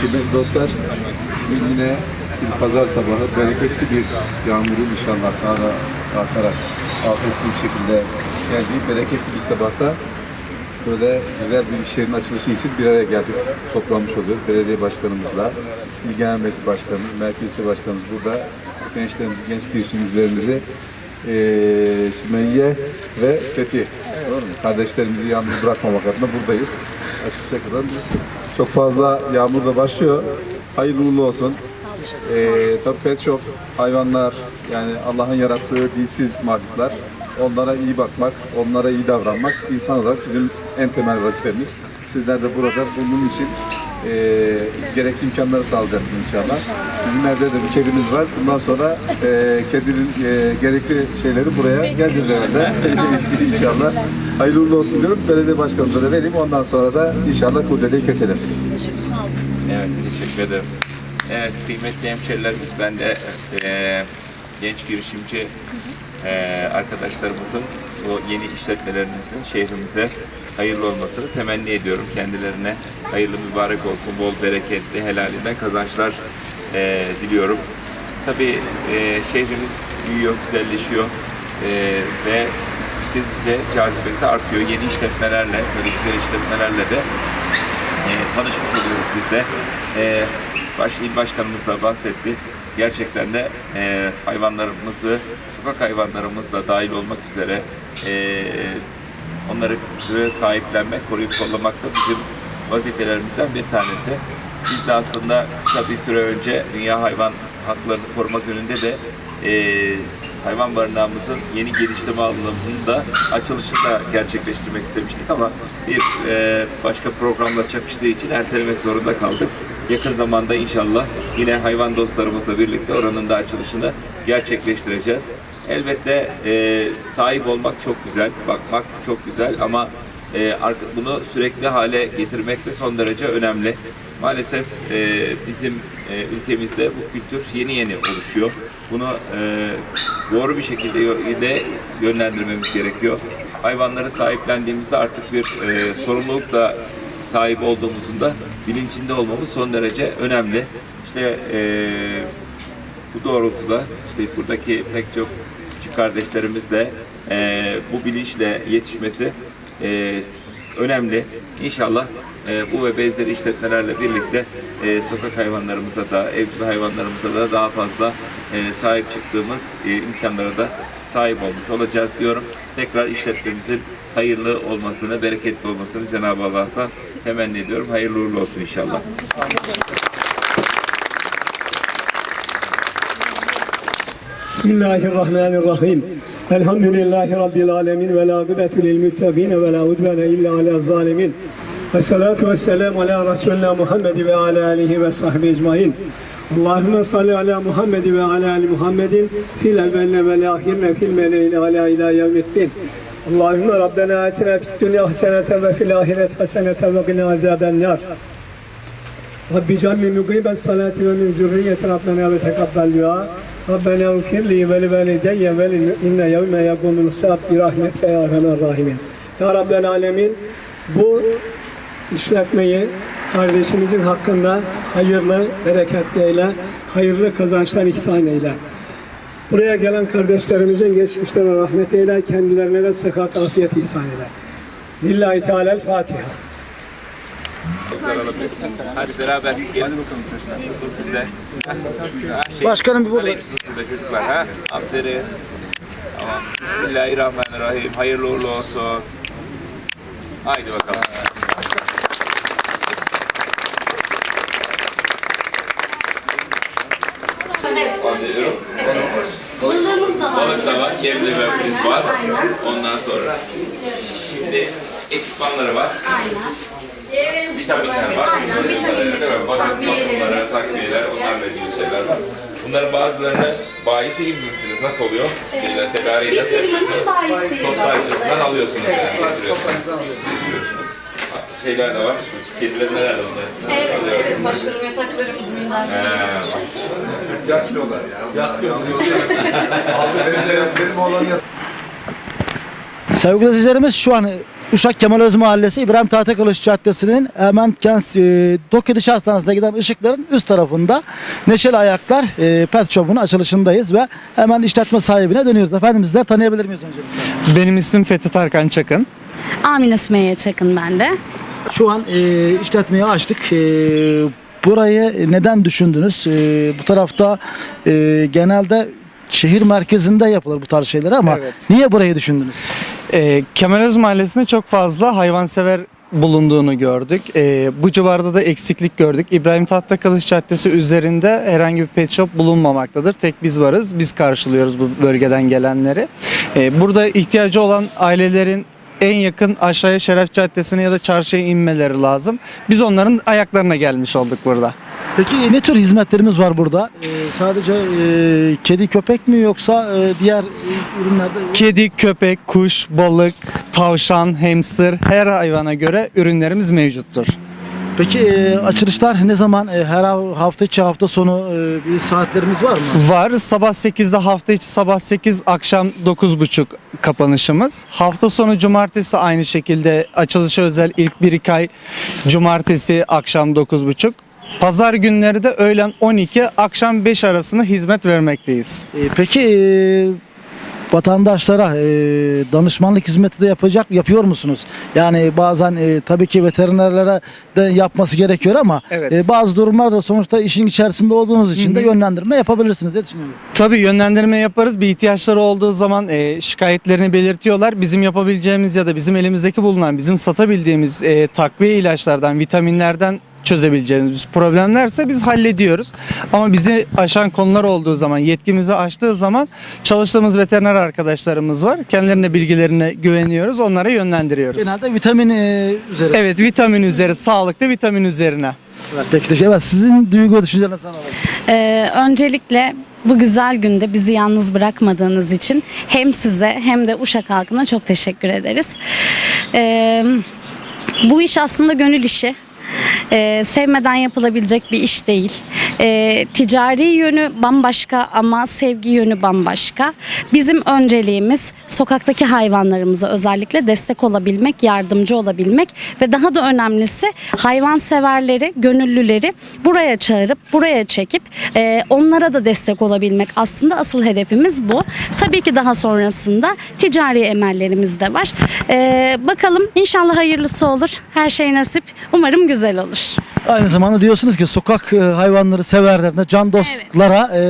Kıymetli dostlar, yine bir pazar sabahı bereketli bir yağmurun inşallah daha da artarak afetsiz bir şekilde geldiği bereketli bir sabahta böyle güzel bir iş yerinin açılışı için bir araya geldik, toplanmış oluyoruz. Belediye başkanımızla, İl Genel Başkanımız, Merkez İlçe Başkanımız burada. Gençlerimizi, genç girişimcilerimizi eee Sümeyye ve Fethi. Kardeşlerimizi yalnız bırakmamak adına buradayız. Açılışa kadar biz çok fazla yağmur da başlıyor. Hayırlı uğurlu olsun. Ee, tabii pet shop, hayvanlar yani Allah'ın yarattığı dilsiz mahluklar. Onlara iyi bakmak, onlara iyi davranmak insan olarak bizim en temel vazifemiz. Sizler de burada bunun için e, gerekli imkanları sağlayacaksınız inşallah. Bizim evde de bir kedimiz var. Bundan sonra e, kedinin e, gerekli şeyleri buraya geleceğiz herhalde. inşallah. Hayırlı uğurlu olsun diyorum. Belediye başkanımıza da vereyim. Ondan sonra da inşallah kurdeleyi keselim. Evet, teşekkür ederim. Evet, kıymetli hemşerilerimiz, ben de eee, genç girişimci eee, arkadaşlarımızın bu yeni işletmelerimizin şehrimize hayırlı olmasını temenni ediyorum. Kendilerine hayırlı mübarek olsun, bol bereketli, helalinden kazançlar eee, diliyorum. Tabii eee, şehrimiz büyüyor, güzelleşiyor eee, ve gittikçe cazibesi artıyor. Yeni işletmelerle, böyle güzel işletmelerle de e, tanışmış oluyoruz biz de. E, baş, il başkanımız da bahsetti. Gerçekten de e, hayvanlarımızı, sokak hayvanlarımız da dahil olmak üzere e, onları sahiplenmek, koruyup kollamak da bizim vazifelerimizden bir tanesi. Biz de aslında kısa bir süre önce Dünya Hayvan Haklarını Koruma Günü'nde de e, hayvan barınağımızın yeni genişleme alanının da açılışını da gerçekleştirmek istemiştik ama bir e, başka programla çakıştığı için ertelemek zorunda kaldık. Yakın zamanda inşallah yine hayvan dostlarımızla birlikte oranın da açılışını gerçekleştireceğiz. Elbette e, sahip olmak çok güzel, bakmak çok güzel ama e, bunu sürekli hale getirmek de son derece önemli. Maalesef e, bizim e, ülkemizde bu kültür yeni yeni oluşuyor. Bunu e, doğru bir şekilde de yönlendirmemiz gerekiyor. Hayvanları sahiplendiğimizde artık bir e, sorumlulukla sahip olduğumuzun da bilincinde olmamız son derece önemli. İşte e, bu doğrultuda işte buradaki pek çok küçük kardeşlerimiz de e, bu bilinçle yetişmesi e, önemli. İnşallah e, bu ve benzeri işletmelerle birlikte e, sokak hayvanlarımıza da, evcil hayvanlarımıza da daha fazla e, sahip çıktığımız e, imkanlara da sahip olmuş olacağız diyorum. Tekrar işletmemizin hayırlı olmasını, bereketli olmasını Cenab-ı Allah'tan temenni ediyorum. Hayırlı uğurlu olsun inşallah. Bismillahirrahmanirrahim. Elhamdülillahi Rabbil alemin ve la gıbetu lil müttegine ve la udvene illa ala zalimin. Ve salatu ve selamu ala Resulina Muhammed ve ala alihi ve sahbihi ecmain. Allahümme salli ala Muhammed ve ala ali Muhammedin fil evveline ve ahirine fil meleğine ala ila yevmiddin. Allahümme Rabbena atina fid dünya haseneten ve fil ahiret haseneten ve gina azaben nar. Rabbi calli muqiben salati ve min zürriyeti Rabbena ve tekabbel dua. Rabbena ufir li ve li velideyye ve lil müminne yevme yakumul hesab bi rahmetke ya erhamer rahimin. Ya Rabbel alemin bu işletmeyi kardeşimizin hakkında hayırlı, bereketli eyle, hayırlı kazançlar ihsan eyle. Buraya gelen kardeşlerimizin geçmişlerine rahmet eyle, kendilerine de sıhhat, afiyet ihsan eyle. Lillahi Hadi beraber gelin. Hadi bakalım çocuklar. Bu sizde. Her şey. Başkanım bir burada. Sizde çocuklar. Ha? Aferin. Tamam. Bismillahirrahmanirrahim. Hayırlı uğurlu olsun. Haydi bakalım. Alıyorum. Balığımız da var. Balık da var, var. Ondan sonra şimdi ekipmanları var. Aynen. Vitaminler var. Aynen, mi? Bakın takviyelerimiz, bakımları, takviyeler, onlarla ilgili şeyler var. Bunların bazılarını bayisi gibi misiniz? Nasıl oluyor? Şeyler, tedariği nasıl? bayisiyiz Top aslında. alıyorsunuz. Evet. yani. Şeyler de var. Kediler neler de onlar? Evet, evet başkanım yataklarımız bak. Yakıyorlar ya. Yakıyorlar. Aldı benim, benim oğlan Sevgili izleyicilerimiz şu an Uşak Kemal Öz Mahallesi İbrahim Tahtakılıç Caddesi'nin hemen kent e, Dokya Diş Hastanesi'ne giden ışıkların üst tarafında Neşeli Ayaklar e, Pet Shop'un açılışındayız ve hemen işletme sahibine dönüyoruz. Efendim sizler tanıyabilir miyiz öncelikle? Benim ismim Fethi Tarkan Çakın. Amine Sümeyye Çakın ben de. Şu an e, işletmeyi açtık. E, burayı neden düşündünüz? E, bu tarafta e, genelde şehir merkezinde yapılır bu tarz şeyler ama Evet. niye burayı düşündünüz? Ee, Kemalöz Mahallesi'nde çok fazla hayvansever bulunduğunu gördük. Ee, bu civarda da eksiklik gördük. İbrahim Tahtakılıç Caddesi üzerinde herhangi bir pet shop bulunmamaktadır. Tek biz varız. Biz karşılıyoruz bu bölgeden gelenleri. Ee, burada ihtiyacı olan ailelerin en yakın aşağıya Şeref Caddesi'ne ya da çarşıya inmeleri lazım. Biz onların ayaklarına gelmiş olduk burada. Peki ne tür hizmetlerimiz var burada? E, sadece e, kedi köpek mi yoksa e, diğer e, ürünlerde? Kedi, köpek, kuş, balık, tavşan, hamster her hayvana göre ürünlerimiz mevcuttur. Peki e, açılışlar ne zaman? E, her hafta içi hafta sonu e, bir saatlerimiz var mı? Var. Sabah 8'de hafta içi sabah 8 akşam 9.30 kapanışımız. Hafta sonu cumartesi de aynı şekilde açılışa özel ilk 1-2 ay cumartesi akşam 9.30. Pazar günleri de öğlen 12 akşam 5 arasında hizmet vermekteyiz. E, peki e, vatandaşlara e, danışmanlık hizmeti de yapacak yapıyor musunuz? Yani bazen e, tabii ki veterinerlere de yapması gerekiyor ama Evet. e, bazı durumlarda sonuçta işin içerisinde olduğunuz için de yönlendirme yapabilirsiniz diye düşünüyorum. Tabii yönlendirme yaparız. Bir ihtiyaçları olduğu zaman e, şikayetlerini belirtiyorlar. Bizim yapabileceğimiz ya da bizim elimizdeki bulunan, bizim satabildiğimiz e, takviye ilaçlardan, vitaminlerden çözebileceğimiz problemlerse biz hallediyoruz. Ama bizi aşan konular olduğu zaman, yetkimizi aştığı zaman çalıştığımız veteriner arkadaşlarımız var. Kendilerine bilgilerine güveniyoruz. Onlara yönlendiriyoruz. Genelde vitamin e, üzeri. Evet vitamin üzeri, sağlıklı vitamin üzerine. Evet, peki, peki. Evet, sizin duygu ve düşüncelerinizi alalım. Ee, öncelikle bu güzel günde bizi yalnız bırakmadığınız için hem size hem de Uşak halkına çok teşekkür ederiz. Ee, bu iş aslında gönül işi. Ee, sevmeden yapılabilecek bir iş değil. Ee, ticari yönü bambaşka ama sevgi yönü bambaşka. Bizim önceliğimiz sokaktaki hayvanlarımıza özellikle destek olabilmek, yardımcı olabilmek ve daha da önemlisi hayvanseverleri, gönüllüleri buraya çağırıp, buraya çekip e, onlara da destek olabilmek. Aslında asıl hedefimiz bu. Tabii ki daha sonrasında ticari emellerimiz de var. Ee, bakalım inşallah hayırlısı olur. Her şey nasip. Umarım güzel olur. Aynı zamanda diyorsunuz ki sokak e, hayvanları severlerine, can dostlara e,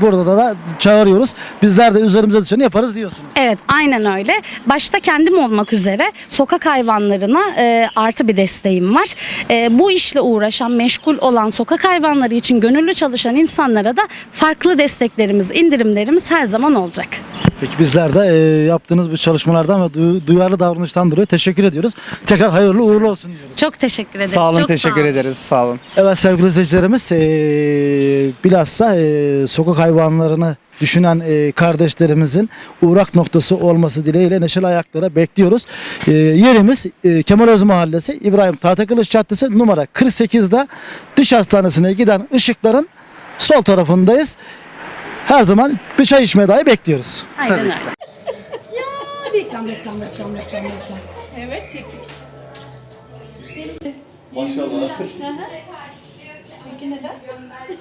burada da, da çağırıyoruz. Bizler de üzerimize düşeni yaparız diyorsunuz. Evet aynen öyle. Başta kendim olmak üzere sokak hayvanlarına e, artı bir desteğim var. E, bu işle uğraşan, meşgul olan sokak hayvanları için gönüllü çalışan insanlara da farklı desteklerimiz, indirimlerimiz her zaman olacak. Peki bizler de e, yaptığınız bu çalışmalardan ve du- duyarlı davranıştan dolayı teşekkür ediyoruz. Tekrar hayırlı uğurlu olsun diyoruz. Çok teşekkür ederiz. Sağ olun, Çok teşekkür sağ olun. ederiz. Sağ olun. Evet sevgili izleyicilerimiz e, bilhassa e, sokak hayvanlarını düşünen e, kardeşlerimizin uğrak noktası olması dileğiyle Neşeli Ayaklar'a bekliyoruz. E, yerimiz e, Kemalöz Mahallesi İbrahim Tahtakılıç Caddesi numara 48'de Diş Hastanesi'ne giden ışıkların sol tarafındayız. Her zaman bir çay içmeye dahi bekliyoruz. Aynen öyle. Reklam, reklam, reklam, reklam, reklam. Evet, çektik. Maşallah. Peki neden?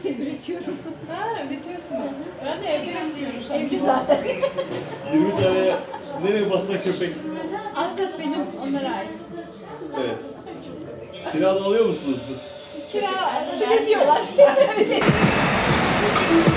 Üretiyorum. Ha, üretiyorsunuz. Ben de evde besliyorum. Evli zaten. 20 tane nereye bassa köpek. Azat benim, onlara ait. Evet. Kiralı alıyor musunuz? Kira ödemiyorlar.